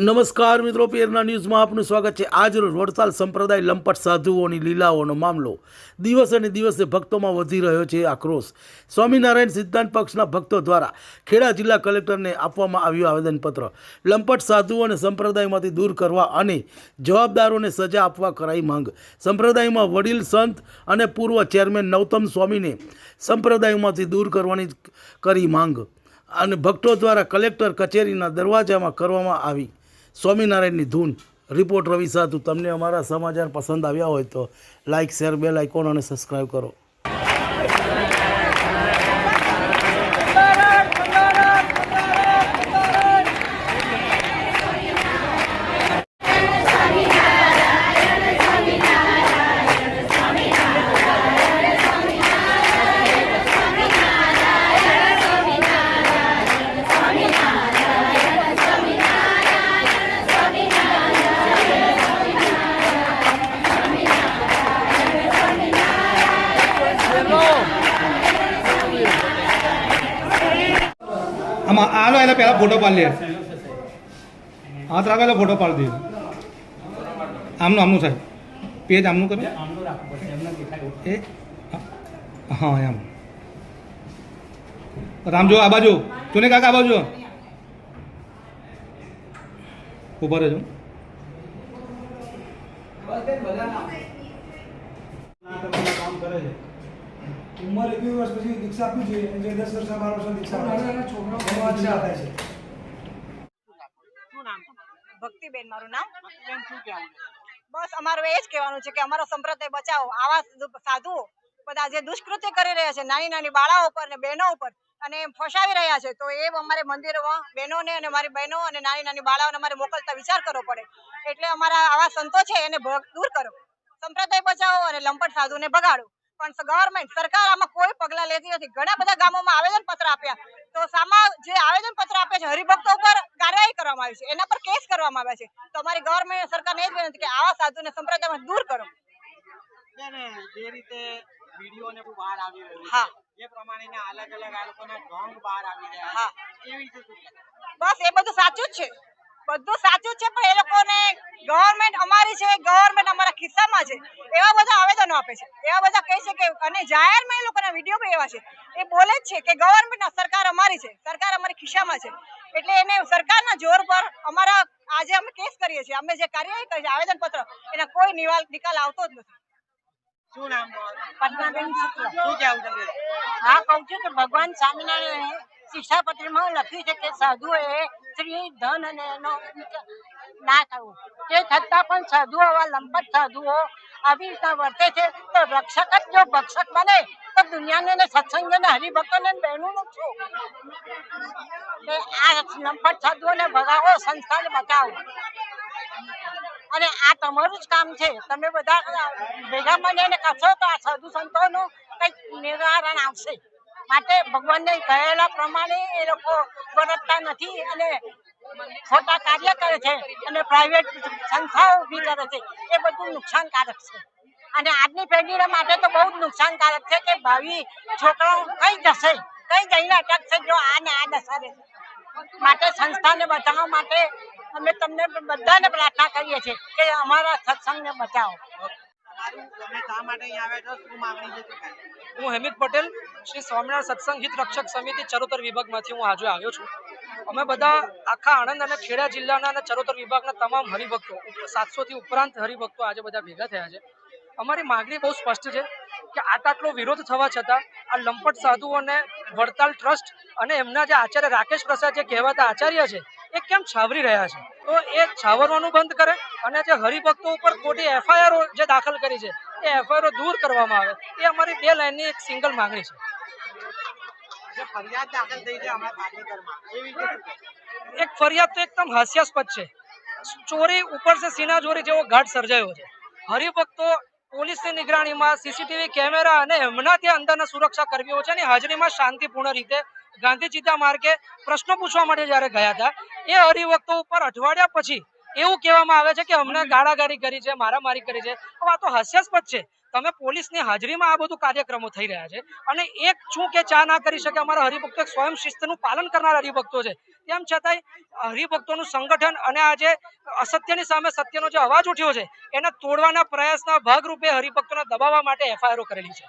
નમસ્કાર મિત્રો પેરના ન્યૂઝમાં આપનું સ્વાગત છે. આજ રોજ વડતાલ સંપ્રદાય લંપટ સાધુઓની લીલાઓનો મામલો. દિવસે ને દિવસે ભક્તોમાં વધી રહ્યો છે આક્રોશ સ્વામિનારાયણ સિદ્ધાંત પક્ષના ભક્તો દ્વારા ખેડા જિલ્લા કલેક્ટરને આપવામાં આવ્યું આવેદનપત્ર. લંપટ સાધુઓને સંપ્રદાયમાંથી દૂર કરવા અને જવાબદારોને સજા આપવા કરાઈ માંગ. સંપ્રદાયમાં વડીલ, સંત અને પૂર્વ ચેરમેન નવતમ સ્વામીને સંપ્રદાયમાંથી દૂર કરવાની કરી માંગ. અને ભક્તો દ્વારા કલેક્ટર કચેરીના દરવાજામાં કરવામાં આવી. સ્વામિનારાયણની ધૂન. રિપોર્ટ રવિ સાધુ. તમને અમારા સમાચાર પસંદ આવ્યા હોય તો લાઇક શેર, બેલ આઇકોન અને સબસ્ક્રાઈબ કરો. આમાં આલો એટલે પહેલાં ફોટો પાડી લે. હાથ રાખેલો ફોટો પાડી દે. આમનું આમનું સાહેબ. પેજ આમનું કરો. એ? હા, એમ. રામજો આ બાજુ. તું કાકા, આ બાજુ. ઊભા રહેજો. ઉંમર એકવીસ વર્ષ પછી દીક્ષા આપવી જોઈએ જે દસ વર્ષના બાર વર્ષના દીક્ષા આપે છે. એમાં દીક્ષા થાય છે. ભક્તિબેન મારું નામ? બસ અમારું એ જ કહેવાનું છે કે અમારો સંપ્રદાય બચાવો. આવા સાધુ સાધુઓ બધા જે દુષ્કૃત્ય કરી રહ્યા છે નાની નાની બાળાઓ ઉપર ને બહેનો ઉપર અને ફસાવી રહ્યા છે તો એ અમારે મંદિરોમાં બહેનોને અને મારી બહેનો અને નાની નાની બાળાઓને અમારે મોકલતા વિચાર કરવો પડે. એટલે અમારા આવા સંતો છે એને દૂર કરો. સંપ્રદાય બચાવો અને લંપટ સાધુને ભગાડો. પણ ગવર્મેન્ટ સરકાર આમાં કોઈ પગલા લેતી નથી. ઘણા બધા ગામોમાં આવેદન પત્ર આપ્યા. તો સામા જે આવેદન પત્ર આપ્યા છે હરિભક્તો ઉપર કાર્યવાહી કરવામાં આવી છે. એના પર કેસ કરવામાં આવ્યા છે. તો અમારી ગવર્મેન્ટ સરકારને એ જ વિનંતી કે આવા સાધુને સંપ્રદાયમાં દૂર કરો. જે રીતે વીડિયો ને બહાર આવી રહ્યું હા. છે પ્રમાણેના અલગ અલગ આ લોકોના ઢોંગ બહાર આવી રહ્યા હા. એવી રીતે બસ એ બધું સાચું જ છે. બધું સાચું છે પણ એ લોકોને ગવર્મેન્ટ અમારી છે ગવર્મેન્ટ અમારા ખિસ્સામાં છે. એવા બધા આવેદનો આપે છે. એવા બધા કહે છે કે અને જાહેરમાં એ લોકોના વીડિયો પણ એવા છે. એ બોલે જ છે કે ગવર્મેન્ટ સરકાર અમારી છે. સરકાર અમારી ખિસ્સામાં છે. એટલે એને સરકારના જોર પર અમારા આજે અમે કેસ કરીએ છીએ. અમે જે કાર્યવાહી કરીએ છીએ આવેદન પત્ર એના કોઈ નિવાલ નિકાલ આવતો જ નથી. શું નામ? પદ્માબેન શુક્લ. શું કહેવું છે હા કહું છું કે ભગવાન સ્વામિનારાયણે શિક્ષાપત્રીમાં લખ્યું છે કે સાધુએ સ્ત્રી ધન અને એનો ના કરવું તે છતાં પણ સાધુઓ આવા લંપટ સાધુઓ આવી રીતના વર્તે છે, તો રક્ષક જ જો ભક્ષક બને, તો દુનિયાને ને સત્સંગ ને હરિભક્તોને ને બહેનોનું શું? આ લંપટ સાધુઓને ભગાવો સંસ્થાને બચાવો. અને આ તમારું જ કામ છે. તમે બધા ભેગા મળીને કરશો તો આ સાધુ સંતોનું કંઈક નિવારણ આવશે. માટે ભગવાનને કહેલા પ્રમાણે એ લોકો વર્તતા નથી અને ખોટા કાર્ય કરે છે અને પ્રાઇવેટ સંસ્થાઓ ઊભી કરે છે. એ બધું નુકસાનકારક છે. અને આજની પેઢીને માટે તો બહુ જ નુકસાનકારક છે કે ભાવિ છોકરાઓ કઈ જશે? કઈ જઈને અટકશે જો આ ને આ દશા રહેશે માટે સંસ્થાને બચાવવા માટે અમે તમને બધાને પ્રાર્થના કરીએ છીએ કે અમારા સત્સંગને બચાવો? હું હેમિત પટેલ શ્રી સ્વામિનારાયણ સત્સંગ હિત રક્ષક સમિતિ ચરોતર વિભાગમાંથી હું આજે આવ્યો છું. અમે બધા આખા આણંદ અને ખેડા જિલ્લાના અને ચરોતર વિભાગના તમામ હરિભક્તો સાતસો થી ઉપરાંત હરિભક્તો આજે બધા ભેગા થયા છે. અમારી માંગણી બહુ સ્પષ્ટ છે કે આટલો વિરોધ થવા છતાં આ લંપટ સાધુઓને વડતાલ ટ્રસ્ટ અને એમના જે આચાર્ય રાકેશ પ્રસાદ જે કહેવાતા આચાર્ય છે, એ કેમ છાવરી રહ્યા છે? તો એ છાવરવાનું બંધ કરે અને જે હરિભક્તો ઉપર ખોટી એફઆઈઆર જે દાખલ કરી છે, એ એફઆઈઆર દૂર કરવામાં આવે, એ અમારી બે લાઈનની એક સિંગલ માંગણી છે. એક ફરિયાદ તો એકદમ હાસ્યાસ્પદ છે. ચોરી ઉપર છે, સીના ચોરી જેવો ઘાટ સર્જાયો છે. હરિભક્તો પોલીસની નિગરાણીમાં સીસીટીવી કેમેરા અને એમના ત્યાં અંદરના સુરક્ષા કર્મીઓ છે અને હાજરીમાં શાંતિપૂર્ણ રીતે ગાંધીજીતા માર્ગે પ્રશ્નો પૂછવા માટે જ્યારે ગયા હતા, એ હરિભક્તો ઉપર અઠવાડિયા પછી એવું કહેવામાં આવે છે કે અમને ગાળાગાળી કરી છે મારામારી કરી છે. આ તો હાસ્યાસ્પદ છે. તમે પોલીસની હાજરીમાં આ બધું કાર્યક્રમો થઈ રહ્યા છે. અને એક છું કે ચા ના કરી શકે અમારા હરિભક્તો સ્વયં શિસ્તનું પાલન કરનાર હરિભક્તો છે. તેમ છતાંય હરિભક્તોનું સંગઠન અને આ જે અસત્યની સામે સત્યનો જે અવાજ ઉઠ્યો છે એને તોડવાના પ્રયાસના ભાગરૂપે હરિભક્તોને દબાવવા માટે એફઆઈઆરો કરેલી છે.